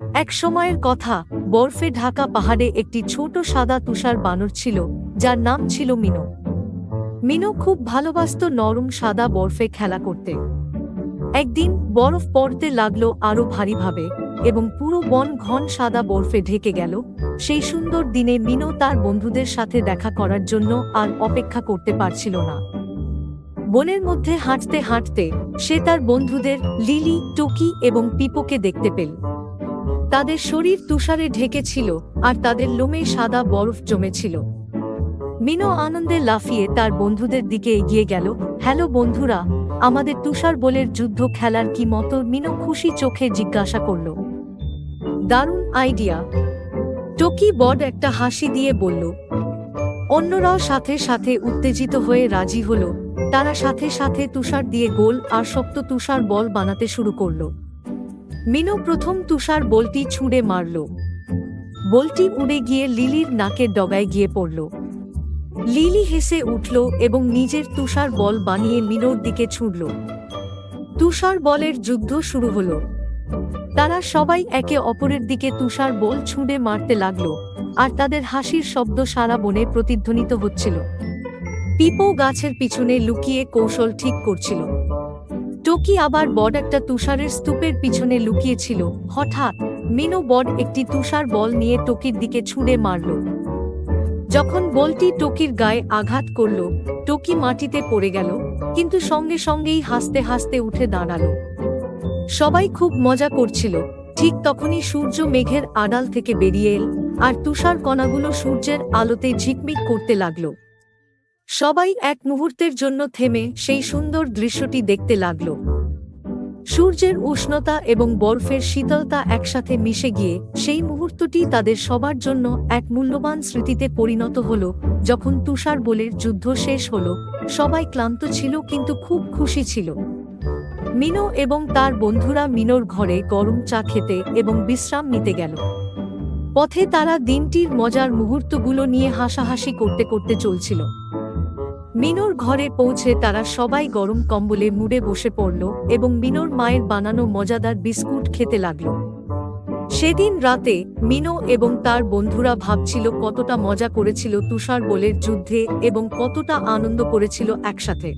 এক সময়ের কথা, বরফে ঢাকা পাহাড়ে একটি ছোট সাদা তুষার বানর ছিল, যার নাম ছিল মিনো। মিনো খুব ভালোবাসত নরম সাদা বরফে খেলা করতে। একদিন বরফ পড়তে লাগল আরও ভারীভাবে, এবং পুরো বন ঘন সাদা বরফে ঢেকে গেল। সেই সুন্দর দিনে মিনো তার বন্ধুদের সাথে দেখা করার জন্য আর অপেক্ষা করতে পারছিল না। বনের মধ্যে হাঁটতে হাঁটতে সে তার বন্ধুদের লিলি, টকি এবং পিপোকে দেখতে পেল। তাদের শরীর তুষারে ঢেকেছিল আর তাদের লোমে সাদা বরফ জমেছিল। মিনো আনন্দে লাফিয়ে তার বন্ধুদের দিকে এগিয়ে গেল, হ্যালো বন্ধুরা, আমাদের তুষার বলের যুদ্ধ খেলার কি মতো? মিনো খুশি চোখে জিজ্ঞাসা করল। দারুণ আইডিয়া। টকি বড একটা হাসি দিয়ে বলল। অন্যরাও সাথে সাথে উত্তেজিত হয়ে রাজি হলো। তারা সাথে সাথে তুষার দিয়ে গোল আর শক্ত তুষার বল বানাতে শুরু করল। মিনো প্রথম তুষার বলটি ছুঁড়ে মারল। বলটি উড়ে গিয়ে লিলির নাকের ডগায় গিয়ে পড়ল। লিলি হেসে উঠল এবং নিজের তুষার বল বানিয়ে মিনোর দিকে ছুঁড়ল। তুষার বলের যুদ্ধ শুরু হলো। তারা সবাই একে অপরের দিকে তুষার বল ছুঁড়ে মারতে লাগল আর তাদের হাসির শব্দ সারা বনে প্রতিধ্বনিত হচ্ছিল। পিপো গাছের পিছনে লুকিয়ে কৌশল ঠিক করছিল। টোকি আবার বড একটা তুষারের স্তূপের পিছনে লুকিয়েছিল। হঠাৎ, মিনু বড একটি তুষার বল নিয়ে টোকির দিকে ছুঁড়ে মারল। যখন বলটি টোকির গায়ে আঘাত করল, টোকি মাটিতে পড়ে গেল, কিন্তু সঙ্গে সঙ্গেই হাসতে হাসতে উঠে দাঁড়াল। সবাই খুব মজা করছিল। ঠিক তখনই সূর্য মেঘের আড়াল থেকে বেরিয়ে এল, আর তুষার কণাগুলো সূর্যের আলোতে ঝিকমিক করতে লাগল। সবাই এক মুহূর্তের জন্য থেমে সেই সুন্দর দৃশ্যটি দেখতে লাগল। সূর্যের উষ্ণতা এবং বরফের শীতলতা একসাথে মিশে গিয়ে সেই মুহূর্তটি তাদের সবার জন্য এক মূল্যবান স্মৃতিতে পরিণত হল, যখন তুষার বলের যুদ্ধ শেষ হল, সবাই ক্লান্ত ছিল কিন্তু খুব খুশি ছিল। মিনো এবং তার বন্ধুরা মিনোর ঘরে গরম চা খেতে এবং বিশ্রাম নিতে গেল। পথে তারা দিনটির মজার মুহূর্তগুলো নিয়ে হাসাহাসি করতে করতে চলছিল। মিনোর ঘরে পৌঁছে তারা সবাই গরম কম্বলে মুড়ে বসে পড়ল এবং মিনুর মায়ের বানানো মজাদার বিস্কুট খেতে লাগল। সেদিন রাতে মিনো এবং তার বন্ধুরা ভাবছিল কতটা মজা করেছিল তুষার বলের যুদ্ধে এবং কতটা আনন্দ করেছিল একসাথে।